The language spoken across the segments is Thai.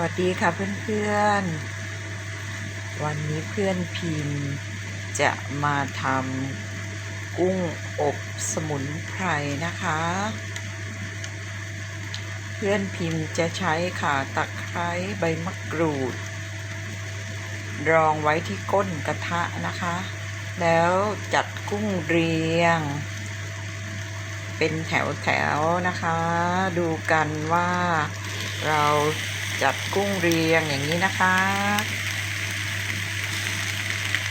วัสดีค่ะเพื่อนๆ วันนี้เพื่อนพิมพ์จะมาทำกุ้งอบสมุนไพรนะคะ เพื่อนพิมพ์จะใช้ข่าตะไคร้ใบมะกรูด รองไว้ที่ก้นกระทะนะคะ แล้วจัดกุ้งเรียง เป็นแถวๆนะคะ ดูกันว่าเรา จัดกุ้งเรียงอย่างนี้นะคะ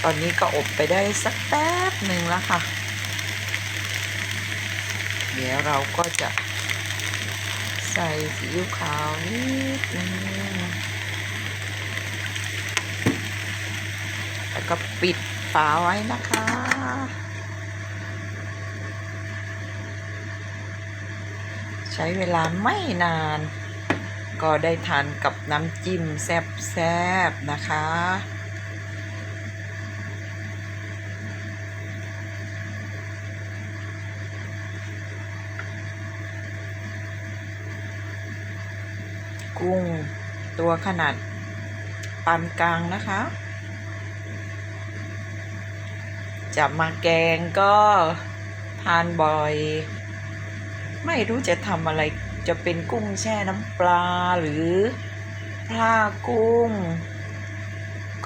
ตอนนี้ก็อบไปได้สักแป๊บหนึ่งแล้วค่ะ เดี๋ยวเราก็จะใส่ซีอิ๊วขาวนิดนึงแล้วก็ปิดฝาไว้นะคะ ใช้เวลาไม่นาน ก็ได้ทานกับน้ำจิ้มแซ่บๆนะคะ กุ้งตัวขนาดปานกลางนะคะ จะมาแกงก็ทานบ่อย ไม่รู้จะทำอะไร จะเป็นกุ้งแช่น้ำปลาหรือพลากุ้ง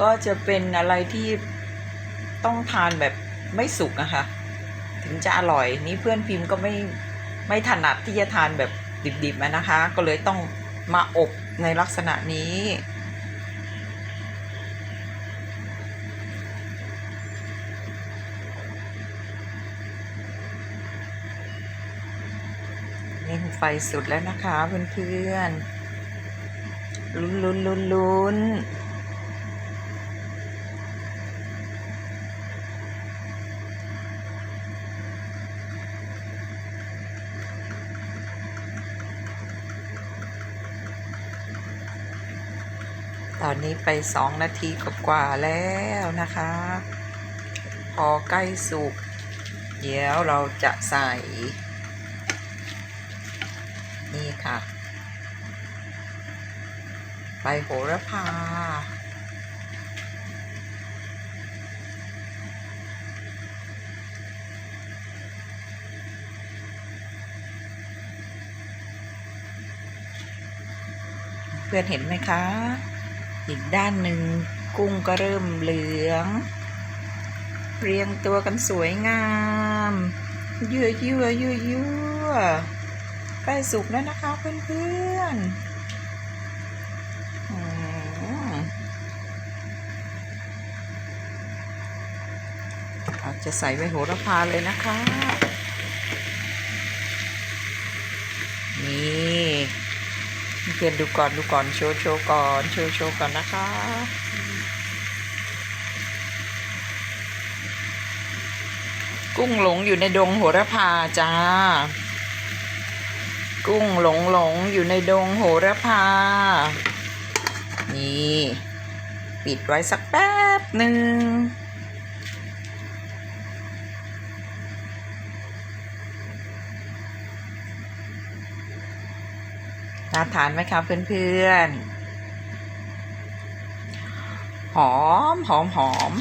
ก็จะเป็นอะไรที่ต้องทานแบบไม่สุกนะคะ ถึงจะอร่อยนี่เพื่อนพิมพ์ก็ไม่ไม่ถนัดที่จะทานแบบดิบๆนะคะ ก็เลยต้องมาอบในลักษณะนี้ ไฟสุดแล้วนะคะเพื่อนๆ ลุ้นลุ้นลุ้นลุ้นตอนนี้ไปสองนาทีกว่าแล้วนะคะ พอใกล้สุก เดี๋ยวเราจะใส่ นี่ค่ะ ใบโหระพา เพื่อนเห็นไหมคะ อีกด้านหนึ่งกุ้งก็เริ่มเหลือง เรียงตัวกันสวยงาม เยื่อเยื่อเยื่อเยื่อ กล้สุกแล้วนะคะเพื่อนๆอาจจะใส่ใบโหระพาเลยนะคะ นี่เพื่อนดูก่อนดูก่อนโชว์โชว์ก่อนโชว์โชว์ก่อนนะคะกุ้งหลงอยู่ในดงโหระพาจ้า กุ้งหลงหลงอยู่ในดงโหระพา นี่ ปิดไว้สักแป๊บหนึ่งน่าทานไหมคะเพื่อนๆ หอมหอมหอม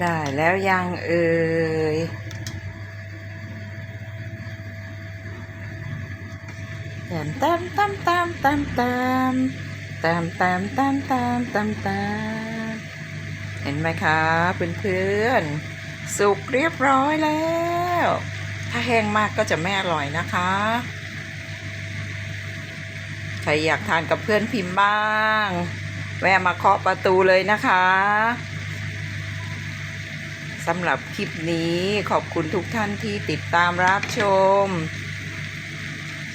ได้แล้วยังเอ่ยแตมตามตามตามตามตามตามตามตามตามตามตามเห็นไหมคะเพื่อนๆสุกเรียบร้อยแล้ว ถ้าแห้งมากก็จะไม่อร่อยนะคะ ใครอยากทานกับเพื่อนพิมพ์บ้าง แวะมาเคาะประตูเลยนะคะ สำหรับคลิปนี้ขอบคุณทุกท่านที่ติดตามรับชม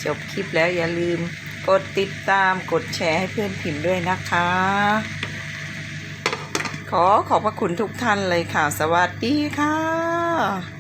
จบคลิปแล้วอย่าลืมกดติดตามกดแชร์ให้เพื่อนพิมพ์ด้วยนะคะ ขอขอบพระคุณทุกท่านเลยค่ะ สวัสดีค่ะ